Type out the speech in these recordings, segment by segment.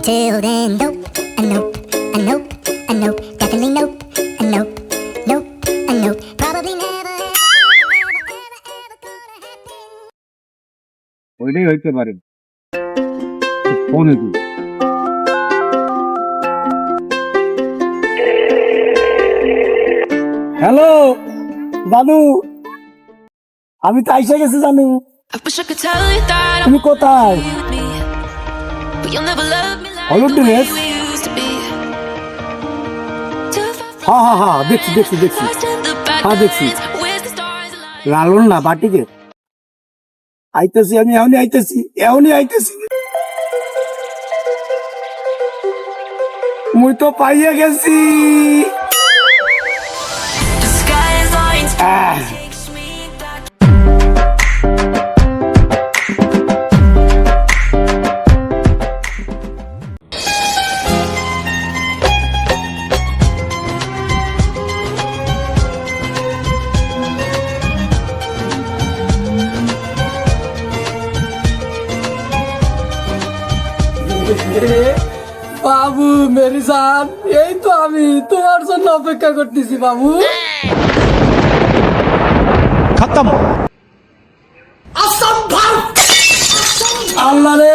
Until then, nope, and nope, and nope, and nope, definitely nope, and nope, nope, and nope, probably never. ever, ever, ever, ever gonna happen. ওইটাই হইতে পারে ফোনে তুই hello জানু আমি তো আইসা গেছি জানু I wish from হ্যাঁ হ্যাঁ হ্যাঁ দেখছি দেখছি দেখছি হ্যাঁ, দেখছি। লালন না বাটিকে আইতেছি আমি এখনই আইতেছি এখনই আইতেছি মুই তো পাইয়া গেছি বাবু মেরি জান এই তো আমি তোমার জন্য অপেক্ষা করতেছি বাবু। খতম। আল্লাহ রে।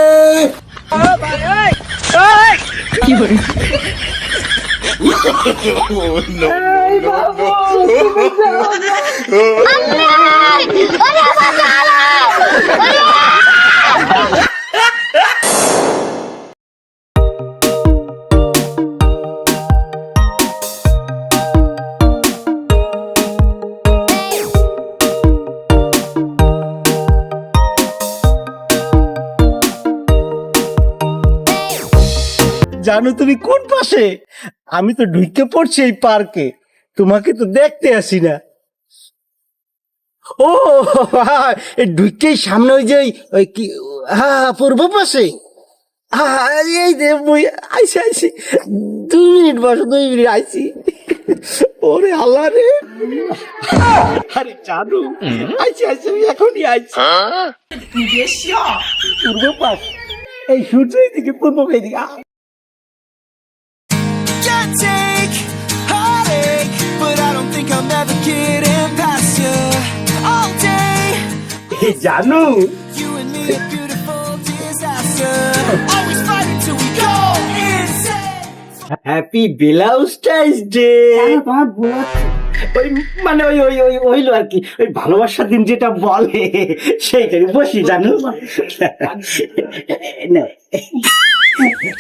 জানো তুমি কোন পাশে? আমি তো ঢুকে পড়ছি এই পার্কে। তোমাকে তো দেখতে আসি না। ও হ্যাঁ, ঢুকেই সামনে ওই যে ওই- কি হ্যাঁ পূর্ব পাশে। হ্যাঁ এই যে বই আইসি আইসি দুই মিনিট বসো দুই মিনিট আইসি ওরে আল্লাহ রে। আরে জানু আইসি আইসি এখনই আইসি পূর্ব পাশ। এই সূর্য এদিকে পূর্ব এদিকে জানু you and me a beautiful ওই মানে ওই ওই ওই হইল আর কি। ওই ভালোবাসার দিন যেটা বলে সেইটাই। বসি জানো?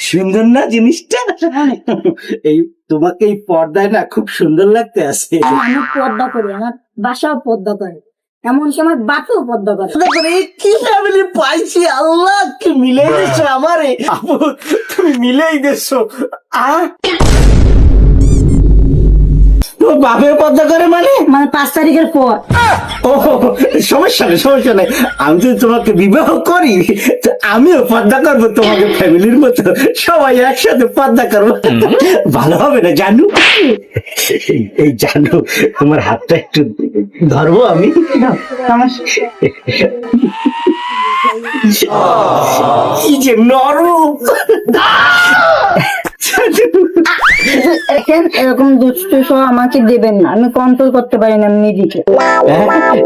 সুন্দর না জিনিসটা? এই তোমাকে এই পর্দায় না খুব সুন্দর লাগতে আছে। আমি পর্দা করি আমার বাসাও পর্দা করে। এমন সময় বাপেও পদ্মা করে। কি ফ্যামিলি পাইছি? আল্লাহ কি মিলেই দিছো আমারে? আপু তুমি মিলেই গেছো। আ? তো বাপে পর্দা করে মানে? মানে পাঁচ তারিখের পর। ও সমস্যা নেই সমস্যা নেই। আমি যদি তোমাকে বিবাহ করি তো আমিও পর্দা করব তোমাকে ফ্যামিলির মতো। সবাই একসাথে পর্দা করব। ভালো হবে না জানু? এই জানু তোমার হাতটা একটু ধরবো আমি। কি যে নরম। দেখেন এরকম দুষ্টু সহ আমাকে দেবেন না। আমি কন্ট্রোল করতে পারি না নিজেকে।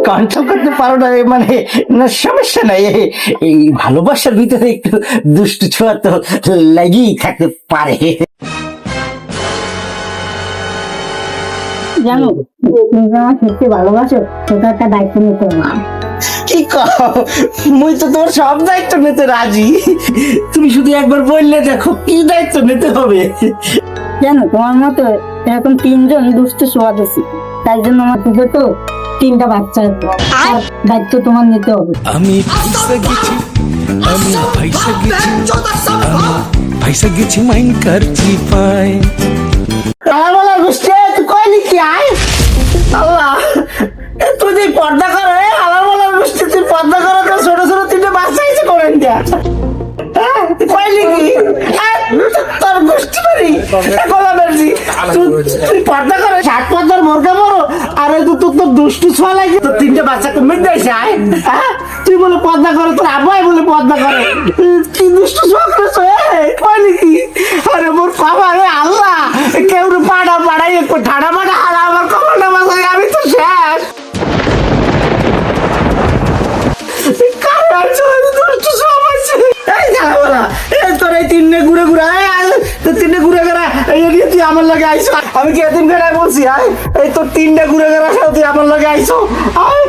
কন্ট্রোল করতে পারো না মানে না সমস্যা নাই। এই ভালোবাসার ভিতরে একটু দুষ্টু ছোঁয়া তো লেগেই থাকতে পারে। জানো তুমি আমার খেতে ভালোবাসো সেটা একটা দায়িত্ব নিতে হবে। কি মুই তো তোমার সব দায়িত্ব নিতে রাজি। তুমি শুধু একবার বললে দেখো কি দায়িত্ব নিতে হবে? জানো তোমার মতো এরকম তিনজন দুষ্ট সোয়াদ আছে। তাই জন্য আমার দুটো তো তিনটা বাচ্চা দায়িত্ব তোমার নিতে হবে। আমি পয়সা গেছি আমি পয়সা গেছি আমি পয়সা গেছি মাইন করছি গোষ্ঠী তুই কইলি কি আয়। আল্লাহ তুই যে পর্দা করো এ আমার বলা গোষ্ঠী তুই পর্দা করো তো ছোট ছোট তিনটে বাচ্চা এসে করেন দিয়া হ্যাঁ? তুই কইলি কি তোর তুই পর্দা করে ষাট পর্দার মোরগা বড় আর এই তো তোর তো দুষ্টু ছোঁয়া লাগে। তোর তিনটে বাচ্চা কমে হ্যাঁ? তুই বলে পর্দা করে তোর আব্বাই বলে পর্দা করে। কি লগে আইছো আমি কি এতিম খানায় বলছি আয় এই তোর তিনটা ঘুরে গেলা সাথে তুই আমার লগে আইছো আয়.